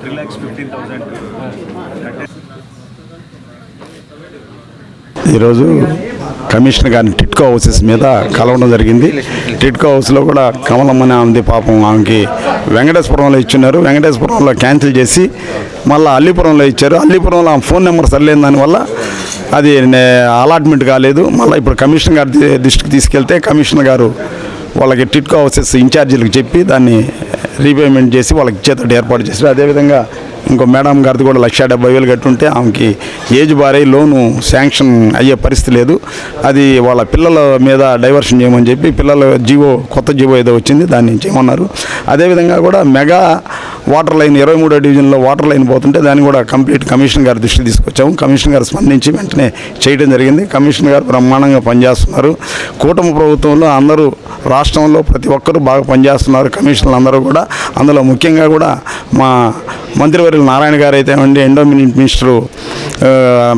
Three lakhs fifteen thousand ఈరోజు commissioner గారిని TIDCO houses మీద కలవడం జరిగింది. టిట్కో హౌస్లో కూడా కమలమ్మని ఆమెది పాపం. ఆమెకి వెంకటేశ్వరంలో ఇచ్చున్నారు. వెంకటేశ్వరంలో క్యాన్సిల్ చేసి మళ్ళీ అల్లిపురంలో ఇచ్చారు. అల్లిపురంలో ఆమె ఫోన్ నెంబర్ సరిలేని దానివల్ల అది నే- అలాట్మెంట్ కాలేదు. మళ్ళీ ఇప్పుడు కమిషనర్ గారి దృష్టికి తీసుకెళ్తే కమిషనర్ గారు వాళ్ళకి టిట్కో హౌసెస్ ఇన్ఛార్జీలకు చెప్పి దాన్ని రీపేమెంట్ చేసి వాళ్ళకి ఇచ్చేటట్టు ఏర్పాటు చేశారు. అదేవిధంగా ఇంకో మేడం గారిది కూడా లక్ష డెబ్బై వేలు కట్టుంటే ఆమెకి ఏజ్ బారై లోను శాంక్షన్ అయ్యే పరిస్థితి లేదు. అది వాళ్ళ పిల్లల మీద డైవర్షన్ చేయమని చెప్పి పిల్లల జీవో కొత్త జీవో ఏదో వచ్చింది దాన్ని చేయమన్నారు. అదేవిధంగా కూడా మెగా వాటర్ లైన్ ఇరవై మూడో డివిజన్లో వాటర్ లైన్ పోతుంటే దాన్ని కూడా కంప్లీట్ కమిషన్ గారి దృష్టికి తీసుకొచ్చాము. కమిషన్ గారు స్పందించి వెంటనే చేయడం జరిగింది. కమిషన్ గారు బ్రహ్మాండంగా పనిచేస్తున్నారు. కూటమి ప్రభుత్వంలో అందరూ రాష్ట్రంలో ప్రతి ఒక్కరూ బాగా పనిచేస్తున్నారు. కమిషన్లు అందరూ కూడా. అందులో ముఖ్యంగా కూడా మా మంత్రివర్యులు నారాయణ గారు అయితేనేవ్వండి ఎండోమినిట్ మినిస్టరు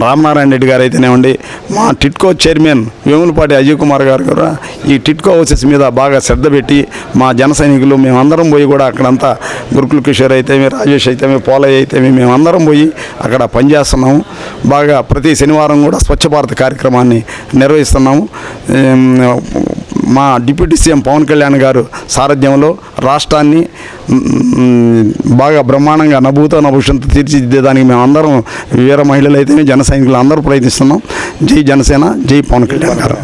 రామనారాయణ రెడ్డి గారు అయితేనేవ్వండి మా టిట్కో చైర్మన్ వేములపాటి అజయ్ కుమార్ గారు కూడా ఈ టిట్కో హౌసెస్ మీద బాగా శ్రద్ధ పెట్టి మా జన సైనికులు మేమందరం పోయి కూడా అక్కడంతా గురుకుల కిషోర్ అయితేమి రాజేష్ అయితేమి పోలయ్య అయితేమి మేమందరం పోయి అక్కడ పనిచేస్తున్నాము. బాగా ప్రతి శనివారం కూడా స్వచ్ఛ భారత్ కార్యక్రమాన్ని నిర్వహిస్తున్నాము. మా డిప్యూటీ సీఎం పవన్ కళ్యాణ్ గారు సారథ్యంలో రాష్ట్రాన్ని బాగా బ్రహ్మాండంగా నభూత నభూషంతో తీర్చిదిద్దేదానికి మేము అందరం వీర మహిళలు అయితేనే జన సైనికులు అందరూ ప్రయత్నిస్తున్నాం. జై జనసేన జై పవన్ కళ్యాణ్ గారు.